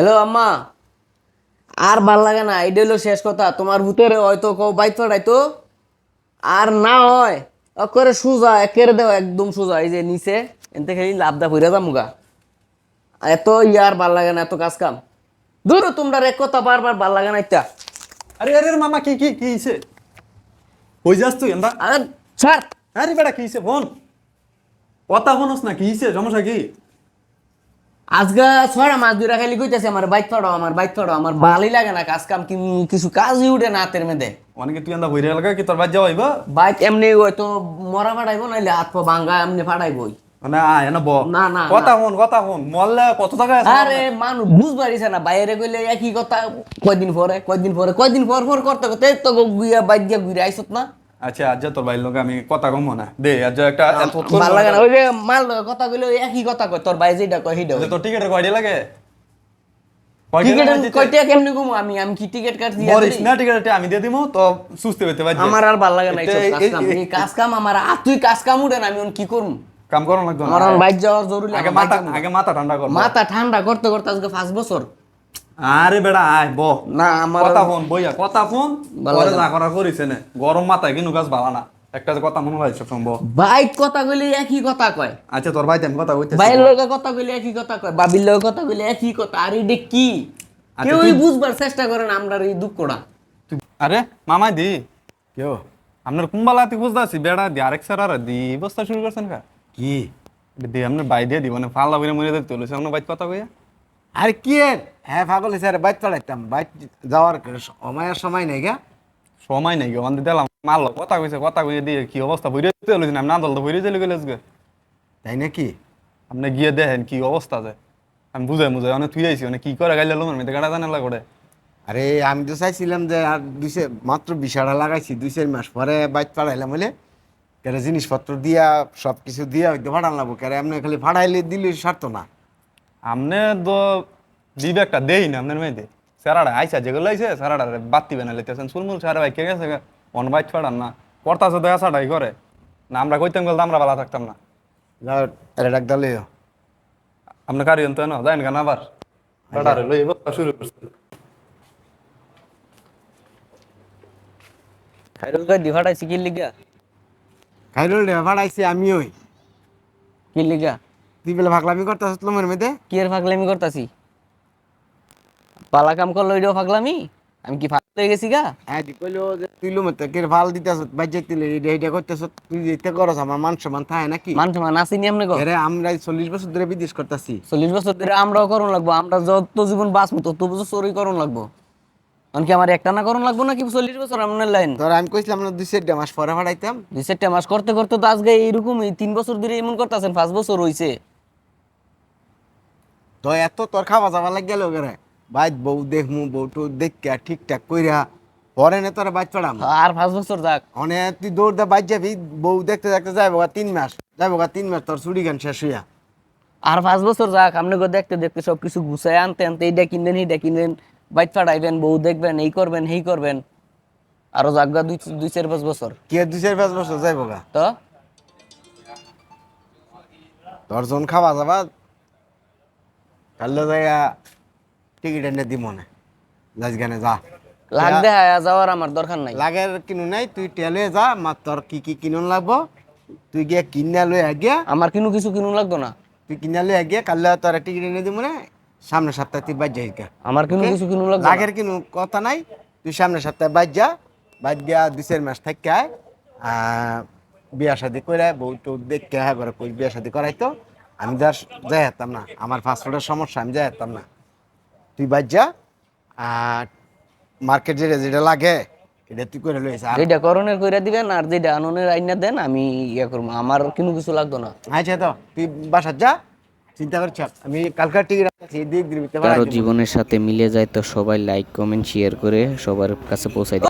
Hello আম্মা। আর ভালো লাগে না এটা হলো শেষ কথা। তোমার ভিতরে হয়তো কও বাইক তো? আর না হয় করে সোজা একেরে দেও একদম সোজা এই যে নিচে এনতে খালি লাভদা ভরে যামুগা। এত ইয়ার ভালো লাগে না এত কাজ কাম। দূর তোমরা এক কথা বারবার ভালো লাগে না ইত্যা আরে আরে মামা কি কি কি হইছে? কই যাস তুই এন্দা আরে স্যার আরে বেটা কি হইছে? বোন কথা বনস না কি হইছে? সমস্যা কি? আজকে ছয়টা মাছ দুইটা খালি কইতেছে আমার বাইক ফাড়াও আমার বাইক ফাড়াও আমার ভালোই লাগে না কাজ কাম কি- কিছু কাজই উঠে না হাতের মেয়েদে অনেকে তুই এন্দা বইরে লাগা কি তোর বাদ যাওয়া হইবা? বাইক এমনি হয়তো মরা ফাটাইবো নাইলে হাত পা ভাঙ্গা এমনি ফাটাইবই। মানে আয় না না, না, কথা হন কথা হন মরলে কত টাকা আছে? আরে মানুষ বুঝবারিছে না বাইরে কইলে একই কথা কয়দিন পরে কয়দিন পরে কয়দিন পর পর করতে করতে তো গুইয়া বাইক দিয়া ঘুরে আইসত না। আচ্ছা আজ তোর বাইর লোক আমি কথা কম না। দে আজ একটা এত ভালো লাগে না। ওই যে মাল কথা কইলে একই কথা কয় তোর ভাই যেটা কয় সেটা যে তোর টিকেটের কয়টা লাগে? টিকিট? কয়টা কেমনি ঘুমো? আমি আমি কি টিকিট কাটছি মরিস না। টিকেটটা আমি দিয়ে দিমু তো সুস্থ হইতে পারছি আমার আর ভালো লাগে না এই- কাম কাজ কাম আমার আর তুই কাজ কাম উঠে না আমি কি করুম? কাম করো লাগতো আমার বাইক যাওয়ার জরুরি আগে মাথা। আগে মাথা ঠান্ডা কর। মাথা ঠান্ডা করতে করতে আজকে পাঁচ বছর। আরে বেড়া আয় ব। না আমার কথা ফোন বইয়া কথা ফোন পরে লাগে যা করা করিস নে। গরম মাথায় কিন্তু কাজ ভালো না। একটা যে কথা মনে হয় সম্ভব বাইক কথা কইলে একই কথা কয়। আচ্ছা তোর ভাইতে আমি কথা কইতেছি। ভাইয়ের লোকের কথা কইলে একই কথা কয়। বাবির লোকের কথা কইলে একই কথা। আর এটা কি? আচ্ছা, কেউই তুই- বুঝবার চেষ্টা করে না আমরা এই দুঃখটা। আরে মামাই দি। কেউ? আপনার কুম্বালাতি বুঝতে আছি বেড়া দি আরেক স্যার আর দি। বস্তা শুরু করছেন কা? কি দিয়ে আপনার বাই দিয়ে দিব মানে ফাল্লা বইরে মরে দিতে হলো আপনার বাইক কথা কইয়া। আরে কি এর? হ্যাঁ পাগল স্যার বাইক চালাইতাম। বাইক যাওয়ার সময়ের সময় নেই গা। সময় নাই গো মানে দিলাম। মারলো কথা কইছে কথা কইয়ে দিয়ে কি অবস্থা? হলো আমি না দল তো বইরে চলে গেলে আজকে তাই নাকি? আপনি গিয়ে দেখেন কি অবস্থা যায় আমি বুঝাই বুঝাই অনেক তুই আইছি অনেক কি করে গাইলে লোমের মধ্যে গাড়া জানা লাগে আরে আমি তো চাইছিলাম যে আর দুইশে মাত্র বিশাড়া লাগাইছি দুই চার মাস পরে বাইক পাড়াইলাম বলে কেন জিনিসপত্র দিয়া সব কিছু দিয়া হয়তো ফাটান লাগবো কেন এমনি খালি ফাটাইলে দিলে সারতো না। আপনি তো দিবে দেই না আপনার মেয়েতে স্যারাডা আইসা যেগুলো আইসে স্যারাডা বাত্তি বানা লেতেছেন চুলমুল সারা ভাই কে গেছে অন বাইক ফাড়ান না। করতাছে তো আসাটাই করে। না আমরা কইতাম গেলে আমরা ভালো থাকতাম না। ডাক দালে আপনি কারি তো না যাইন কেন আবার বেটারে লই শুরু করছে। খাইরুল কই কি লিগা খাইরুল রে ফাটাইছি আমি ওই কি লিগা তুই বেলা তোমার মেয়েতে কি এর ফাগলামি করতাছি? পালা কাম করল ফাগলামি আমি কি ফাগল হয়ে গেছি গা? হ্যাঁ তুই কইলো যে তুই লো মতে এইটা এইটা করতেছ তুই যেতে করস আমার মান সম্মান থাকে নাকি? মান সম্মান কো এরে আমরা চল্লিশ বছর ধরে বিদেশ করতেছি। চল্লিশ বছর ধরে আমরাও করুন লাগবো আমরা যত জীবন বাঁচবো তত বছর চুরি করুন লাগবো। কি আমার একটা না করুন লাগবো নাকি চল্লিশ বছর আপনার লাইন? ধর আমি কইছিলাম না দুই চারটা মাস পরে ফাটাইতাম দুই চারটা মাস করতে করতে তো আজকে এইরকম এই তিন বছর ধরে এমন করতেছেন পাঁচ বছর হইছে। তো এত তোর খাওয়া যাওয়া লাগ গেল ওখানে বাইত বউ দেখমু বউ টু দেখা ঠিকঠাক কইরা পরে না তোরা বাইত পাড়াম আর পাঁচ বছর যাক। অনেক তুই দৌড় দা বাইত যাবি। বউ দেখতে দেখতে যাইব তিন মাস। যাইব তিন মাস তোর চুরি গান শেষ হইয়া। আর পাঁচ বছর যাক আপনি গো দেখতে দেখতে সব কিছু গুছাই আনতে আনতে এইটা কিনবেন এইটা কিনবেন। বাইক ফাটাইবেন বউ দেখবেন এই করবেন এই করবেন। আরও যাগা দুই দুই চার পাঁচ বছর। কি দুই চার পাঁচ বছর যাইব গা? তো? তোর যখন খাওয়া যাবা কালে যাইয়া টিকিট এনে দিব না গানে যা। লাগ দেখা যাওয়ার আমার দরকার নাই। লাগের কিনু নাই তুই টেলে যা মা তোর কি কি কিনুন লাগবো। তুই গিয়ে কিনা লই আগিয়া আমার কিনু কিছু কিনুন লাগতো না। তুই কিনা লই আগিয়া কালে তোর টিকিট এনে দিব না সামনে সপ্তাহে তুই বাজ যাই আমার কিনু কিছু কিনুন লাগতো না। লাগের কিনু কথা নাই তুই সামনে সপ্তাহে বাজ যা বাজ গিয়া দুই চার মাস থাকি বিয়া শাদি করে বউ টু দেখে হ্যাঁ করে বিয়া শাদি করাইতো আমি যা যাই যেতাম না। আমার পাসপোর্টের সমস্যা আমি যাই যেতাম না। তুই বাজ যা আর মার্কেট যেটা যেটা লাগে এটা তুই করে আর যেটা করণের কইরা দিবেন আর যেটা আননের আইনা দেন আমি ইয়া করব। আমার কিনু কিছু লাগতো না। আচ্ছা তো তুই বাসার যা চিন্তা করছ আমি কালকার টিকিট আছে দিক দিবি কারও জীবনের সাথে মিলে যায় তো সবাই লাইক কমেন্ট শেয়ার করে সবার কাছে পৌঁছায়